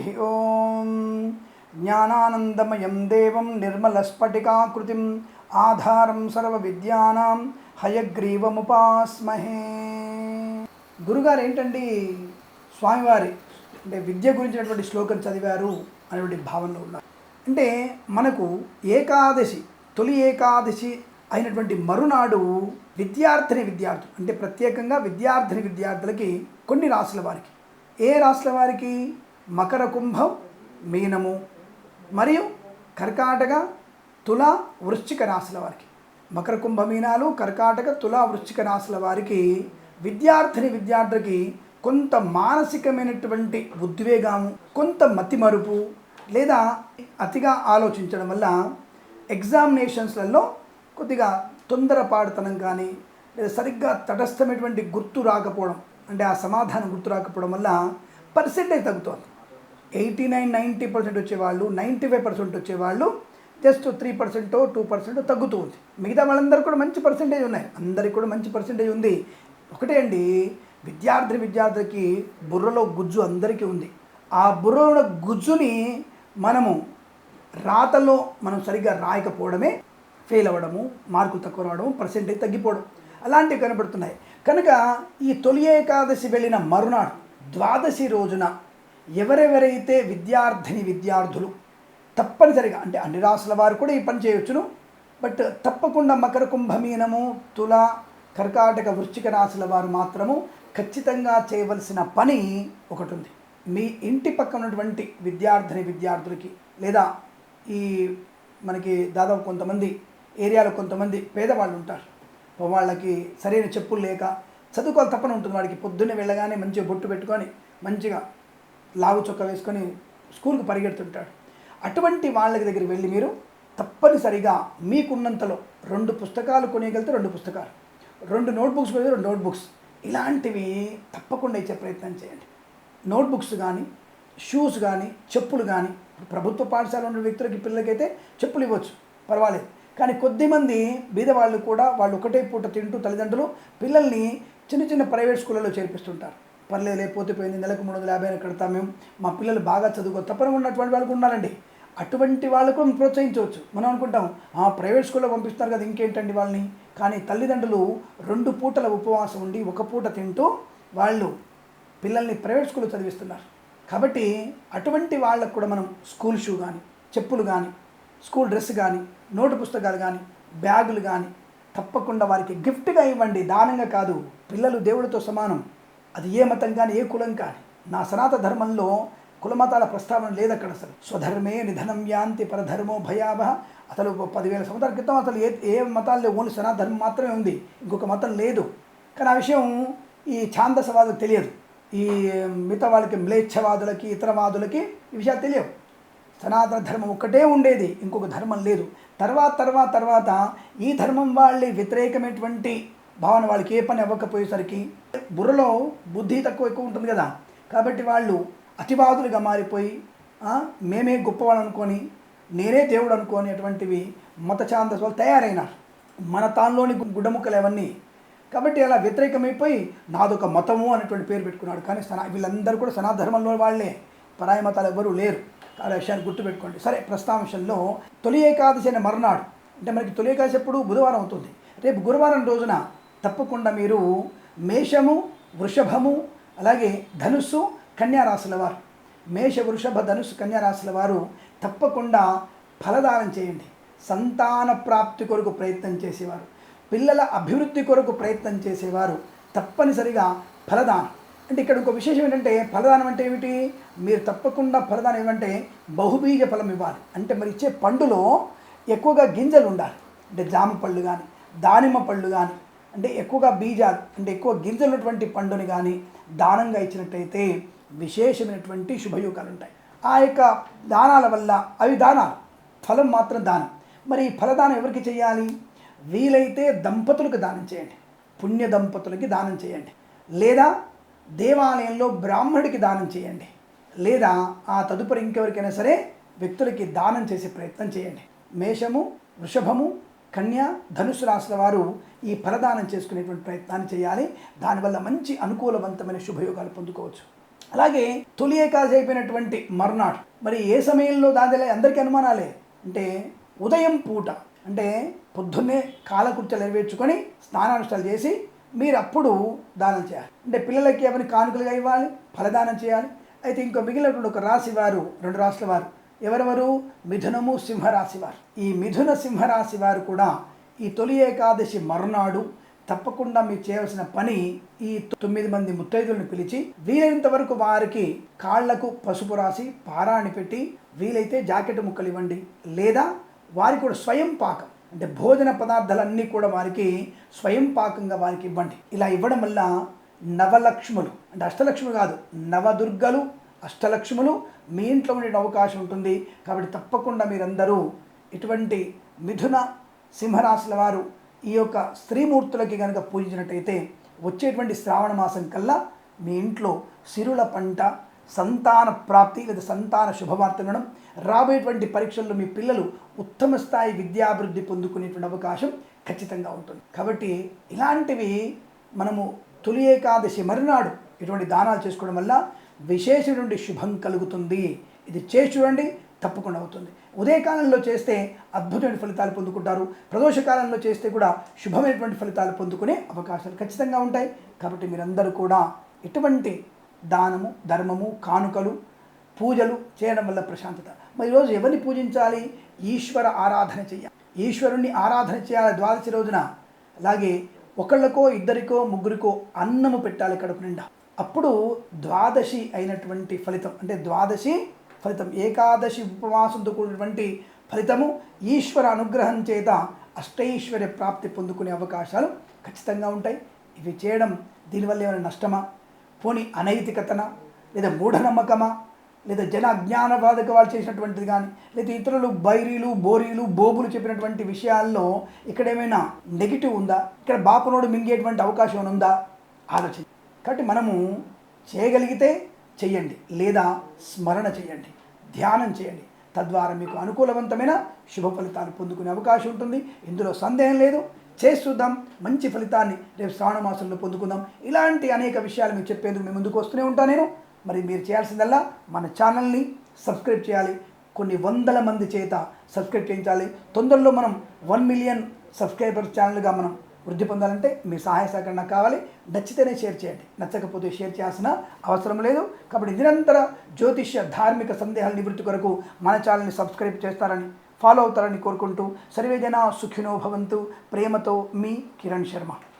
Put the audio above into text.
హరి ఓం. జ్ఞానానందమయం దేవం నిర్మలస్ఫటికాకృతిం. ఆధారం సర్వ విద్యానాం హయగ్రీవముపాస్మహే. గురుగారు ఏంటండి స్వామివారి అంటే విద్య గురించినటువంటి శ్లోకం చదివారు అనేటువంటి భావనలో ఉన్నారు. అంటే మనకు ఏకాదశి తొలి ఏకాదశి అయినటువంటి మరునాడు విద్యార్థిని విద్యార్థులు అంటే ప్రత్యేకంగా విద్యార్థిని విద్యార్థులకి కొన్ని రాసుల వారికి. ఏ రాసుల వారికి? మకర కుంభం మీనము మరియు కర్కాటక తుల వృశ్చిక రాశుల వారికి. మకర కుంభ మీనాలు కర్కాటక తుల వృశ్చిక రాశుల వారికి విద్యార్థిని విద్యార్థులకి కొంత మానసికమైనటువంటి ఉద్వేగం కొంత మతిమరుపు లేదా అతిగా ఆలోచించడం వల్ల ఎగ్జామినేషన్స్లలో కొద్దిగా తొందరపాడుతనం కానీ లేదా సరిగ్గా తటస్థమైనటువంటి గుర్తు రాకపోవడం అంటే ఆ సమాధానం గుర్తు రాకపోవడం వల్ల పర్సెంటేజ్ తగ్గుతోంది. ఎయిటీ నైన్ నైంటీ పర్సెంట్ వచ్చేవాళ్ళు నైంటీ ఫైవ్ పర్సెంట్ వచ్చేవాళ్ళు just three percent two percent తగ్గుతూ ఉంది. మిగతా వాళ్ళందరూ కూడా మంచి పర్సెంటేజ్ ఉన్నాయి. అందరికి కూడా మంచి పర్సెంటేజ్ ఉంది. ఒకటే అండి విద్యార్థి విద్యార్థికి బుర్రలో గుజ్జు అందరికీ ఉంది. ఆ బుర్రలో ఉన్న గుజ్జుని మనము రాతలో మనం సరిగ్గా రాయకపోవడమే ఫెయిల్ అవ్వడము మార్కులు తక్కువ రావడము పర్సెంటేజ్ తగ్గిపోవడం అలాంటివి కనబడుతున్నాయి. కనుక ఈ తొలి ఏకాదశి వెళ్ళిన మరునాడు ద్వాదశి రోజున ఎవరెవరైతే విద్యార్థిని విద్యార్థులు తప్పనిసరిగా అంటే అన్ని రాసుల వారు కూడా ఈ పని చేయొచ్చును. బట్ తప్పకుండా మకర కుంభమీనము తుల కర్కాటక వృశ్చిక రాశుల వారు మాత్రము ఖచ్చితంగా చేయవలసిన పని ఒకటి ఉంది మీ ఇంటి పక్కన ఉన్నటువంటి విద్యార్థిని విద్యార్థులకి లేదా ఈ మనకి దాదాపు కొంతమంది ఏరియాలో కొంతమంది పేదవాళ్ళు ఉంటారు. వాళ్ళకి సరైన చెప్పులు లేక చదువుకోవాలి తప్పని ఉంటుంది. వాడికి పొద్దున్నే వెళ్ళగానే మంచిగా బొట్టు పెట్టుకొని మంచిగా లావు చొక్క వేసుకొని స్కూల్కి పరిగెడుతుంటాడు. అటువంటి వాళ్ళ దగ్గర వెళ్ళి మీరు తప్పనిసరిగా మీకున్నంతలో రెండు పుస్తకాలు కొనేయగలిగితే రెండు పుస్తకాలు రెండు నోట్బుక్స్ కొనితే రెండు నోట్బుక్స్. ఇలాంటివి తప్పకుండా ఇచ్చే ప్రయత్నం చేయండి. నోట్బుక్స్ కానీ షూస్ కానీ చెప్పులు కానీ ప్రభుత్వ పాఠశాల ఉన్న వ్యక్తులకి పిల్లలకైతే చెప్పులు ఇవ్వచ్చు పర్వాలేదు. కానీ కొద్దిమంది బీదవాళ్ళు కూడా వాళ్ళు ఒకటే పూట తింటూ తల్లిదండ్రులు పిల్లల్ని చిన్న చిన్న ప్రైవేట్ స్కూళ్ళలో చేర్పిస్తుంటారు. పర్లేదు లేకపోతే పోయింది నెలకు మూడు వందల యాభై కడతాం మేము. మా పిల్లలు బాగా చదువుకో తప్పని ఉన్నటువంటి వాళ్ళకు ఉండాలండి. అటువంటి వాళ్ళకు ప్రోత్సహించవచ్చు. మనం అనుకుంటాం ఆ ప్రైవేట్ స్కూల్లో పంపిస్తున్నారు కదా ఇంకేంటండి వాళ్ళని? కానీ తల్లిదండ్రులు రెండు పూటల ఉపవాసం ఉండి ఒక పూట తింటూ వాళ్ళు పిల్లల్ని ప్రైవేట్ స్కూల్లో చదివిస్తున్నారు. కాబట్టి అటువంటి వాళ్ళకు కూడా మనం స్కూల్ షూ కానీ చెప్పులు కానీ స్కూల్ డ్రెస్ కానీ నోటు పుస్తకాలు కానీ బ్యాగులు కానీ తప్పకుండా వారికి గిఫ్ట్గా ఇవ్వండి. దానంగా కాదు పిల్లలు దేవుడితో సమానం. అది ఏ మతం కానీ ఏ కులం కానీ. నా సనాతన ధర్మంలో కులమతాల ప్రస్తావన లేదు అక్కడ అసలు. స్వధర్మే నిధనం యాంతి పరధర్మో భయావహ. అసలు పదివేల సంవత్సరాల క్రితం అసలు ఏ ఏ మతాల్లో ఓన్లీ సనాతన ధర్మం మాత్రమే ఉంది. ఇంకొక మతం లేదు. కానీ ఆ విషయం ఈ ఛాందసవాదులకు తెలియదు. ఈ మిగతా వాళ్ళకి మ్లేచ్ఛవాదులకి ఇతరవాదులకి ఈ విషయాలు తెలియవు. సనాతన ధర్మం ఒక్కటే ఉండేది ఇంకొక ధర్మం లేదు. తర్వాత తర్వాత తర్వాత ఈ ధర్మం వాళ్ళ వ్యతిరేకమైనటువంటి భావన వాళ్ళకి ఏ పని అవ్వకపోయేసరికి బుర్రలో బుద్ధి తక్కువ ఎక్కువ ఉంటుంది కదా. కాబట్టి వాళ్ళు అతివాదులుగా మారిపోయి మేమే గొప్పవాళ్ళు అనుకొని నేనే దేవుడు అనుకోని అటువంటివి మత ఛాందస్ వాళ్ళు తయారైనారు. మన తాన్లోని గుడ్డముక్కలు అవన్నీ. కాబట్టి అలా వ్యతిరేకమైపోయి నాదొక మతము అనేటువంటి పేరు పెట్టుకున్నాడు. కానీ సనా వీళ్ళందరూ కూడా సనాధర్మంలో వాళ్ళే. పరాయి మతాలు ఎవ్వరూ లేరు. ఆ విషయాన్ని గుర్తుపెట్టుకోండి. సరే ప్రస్తాంశంలో తొలి ఏకాదశి అనే మర్నాడు. అంటే మనకి తొలి ఏకాదశి ఎప్పుడు బుధవారం అవుతుంది. రేపు గురువారం రోజున తప్పకుండా మీరు మేషము వృషభము అలాగే ధనుస్సు కన్యారాశుల వారు. మేష వృషభ ధనుస్సు కన్యారాశుల వారు తప్పకుండా ఫలదానం చేయండి. సంతాన ప్రాప్తి కొరకు ప్రయత్నం చేసేవారు. పిల్లల అభివృద్ధి కొరకు ప్రయత్నం చేసేవారు. తప్పనిసరిగా ఫలదానం. అంటే ఇక్కడ ఇంకో విశేషం ఏంటంటే ఫలదానం అంటే ఏమిటి? మీరు తప్పకుండా ఫలదానం ఏమంటే బహుబీజ ఫలం ఇవ్వాలి. అంటే మరి ఇచ్చే పండులో ఎక్కువగా గింజలు ఉండాలి. అంటే జామ పళ్ళు కానీ దానిమ్మ పళ్ళు కానీ అంటే ఎక్కువగా బీజాలు అంటే ఎక్కువ గింజలు ఉన్నటువంటి పండుని కానీ దానంగా ఇచ్చినట్టయితే విశేషమైనటువంటి శుభయోగాలు ఉంటాయి ఆ యొక్క దానాల వల్ల అవి దానాలు ఫలం మాత్రం దానం. మరి ఈ ఫలదానం ఎవరికి చేయాలి? వీలైతే దంపతులకు దానం చేయండి. పుణ్య దంపతులకి దానం చేయండి. లేదా దేవాలయంలో బ్రాహ్మణుడికి దానం చేయండి. లేదా ఆ తదుపరి ఇంకెవరికైనా సరే వ్యక్తులకి దానం చేసే ప్రయత్నం చేయండి. మేషము వృషభము కన్య ధనుసు రాశుల వారు ఈ ఫలదానం చేసుకునేటువంటి ప్రయత్నాన్ని చేయాలి. దానివల్ల మంచి అనుకూలవంతమైన శుభయోగాలు పొందుకోవచ్చు. అలాగే తొలి ఏకాదశి అయిపోయినటువంటి మర్నాడు. మరి ఏ సమయంలో దాని అందరికీ అనుమానాలే? అంటే ఉదయం పూట. అంటే పొద్దున్నే కాలకుర్చలు నెరవేర్చుకొని స్నానానుష్ఠాలు చేసి మీరు అప్పుడు దానం చేయాలి. అంటే పిల్లలకి ఎవరిని కానుకలుగా ఇవ్వాలి ఫలదానం చేయాలి. అయితే ఇంకో మిగిలినటువంటి ఒక రాశి వారు రెండు రాశుల వారు ఎవరెవరు? మిథునము సింహరాశి వారు. ఈ మిథున సింహరాశి వారు కూడా ఈ తొలి ఏకాదశి మరునాడు తప్పకుండా మీరు చేయవలసిన పని ఈ తొమ్మిది మంది ముత్తైదులను పిలిచి వీలైనంత వరకు వారికి కాళ్ళకు పసుపు రాసి పారాణి పెట్టి వీలైతే జాకెట్ ముక్కలు ఇవ్వండి. లేదా వారికి కూడా స్వయం పాకం. అంటే భోజన పదార్థాలన్నీ కూడా వారికి స్వయం పాకంగా వారికి ఇవ్వండి. ఇలా ఇవ్వడం వల్ల నవలక్ష్ములు అంటే అష్టలక్ష్ములు కాదు నవదుర్గలు అష్టలక్ష్ములు మీ ఇంట్లో ఉండే అవకాశం ఉంటుంది. కాబట్టి తప్పకుండా మీరందరూ ఇటువంటి మిథున సింహరాశుల వారు ఈ యొక్క స్త్రీమూర్తులకి కనుక పూజించినట్టయితే వచ్చేటువంటి శ్రావణ మాసం కల్లా మీ ఇంట్లో సిరుల పంట సంతాన ప్రాప్తి లేదా సంతాన శుభవార్త వినడం రాబోయేటువంటి పరీక్షల్లో మీ పిల్లలు ఉత్తమ స్థాయి విద్యాభివృద్ధి పొందుకునేటువంటి అవకాశం ఖచ్చితంగా ఉంటుంది. కాబట్టి ఇలాంటివి మనము తొలి ఏకాదశి మరునాడు ఇటువంటి దానాలు చేసుకోవడం వల్ల విశేషటువంటి శుభం కలుగుతుంది. ఇది చేసి చూడండి తప్పకుండా అవుతుంది. ఉదయకాలంలో చేస్తే అద్భుతమైన ఫలితాలు పొందుకుంటారు. ప్రదోషకాలంలో చేస్తే కూడా శుభమైనటువంటి ఫలితాలు పొందుకునే అవకాశాలు ఖచ్చితంగా ఉంటాయి. కాబట్టి మీరందరూ కూడా ఎటువంటి దానము ధర్మము కానుకలు పూజలు చేయడం వల్ల ప్రశాంతత. మరి ఈరోజు ఎవరిని పూజించాలి? ఈశ్వర ఆరాధన చేయాలి. ఈశ్వరుణ్ణి ఆరాధన చేయాలి ద్వాదశి రోజున. అలాగే ఒకళ్ళకో ఇద్దరికో ముగ్గురికో అన్నము పెట్టాలి కడుపు నిండా. అప్పుడు ద్వాదశి అయినటువంటి ఫలితం అంటే ద్వాదశి ఫలితం ఏకాదశి ఉపవాసంతో కూడినటువంటి ఫలితము ఈశ్వర అనుగ్రహం చేత అష్టైశ్వర్య ప్రాప్తి పొందుకునే అవకాశాలు ఖచ్చితంగా ఉంటాయి. ఇవి చేయడం దీనివల్ల ఏమైనా నష్టమా? పోని అనైతికతన? లేదా మూఢనమ్మకమా? లేదా జన అజ్ఞాన బాధక వాళ్ళు చేసినటువంటిది కానీ లేదా ఇతరులు బైరీలు బోరీలు బోబులు చెప్పినటువంటి విషయాల్లో ఇక్కడ ఏమైనా నెగిటివ్ ఉందా? ఇక్కడ బాపనోడు మింగేటువంటి అవకాశం ఉందా? ఆలోచన కాబట్టి మనము చేయగలిగితే చేయండి లేదా స్మరణ చేయండి ధ్యానం చేయండి తద్వారా మీకు అనుకూలవంతమైన శుభ ఫలితాలు పొందుకునే అవకాశం ఉంటుంది. ఇందులో సందేహం లేదు. చేసి చూద్దాం. మంచి ఫలితాన్ని రేపు శ్రావణ మాసంలో పొందుకుందాం. ఇలాంటి అనేక విషయాలు మీకు చెప్పేందుకు మేము ముందుకు వస్తూనే ఉంటాను నేను. మరి మీరు చేయాల్సిందల్లా మన ఛానల్ని సబ్స్క్రైబ్ చేయాలి. కొన్ని వందల మంది చేత సబ్స్క్రైబ్ చేయించాలి. తొందరలో మనం వన్ మిలియన్ సబ్స్క్రైబర్ ఛానల్గా మనం వృద్ధి పొందాలంటే మీ సహాయ సహకారం నాకు కావాలి. నచ్చితేనే షేర్ చేయండి. నచ్చకపోతే షేర్ చేయాల్సిన అవసరం లేదు. కాబట్టి నిరంతర జ్యోతిష్య ధార్మిక సందేహాల నివృత్తి కొరకు మన ఛానల్ని సబ్స్క్రైబ్ చేస్తారని ఫాలో అవుతారని కోరుకుంటూ సర్వేజన సుఖినో భవంతు. ప్రేమతో మీ కిరణ్ శర్మ.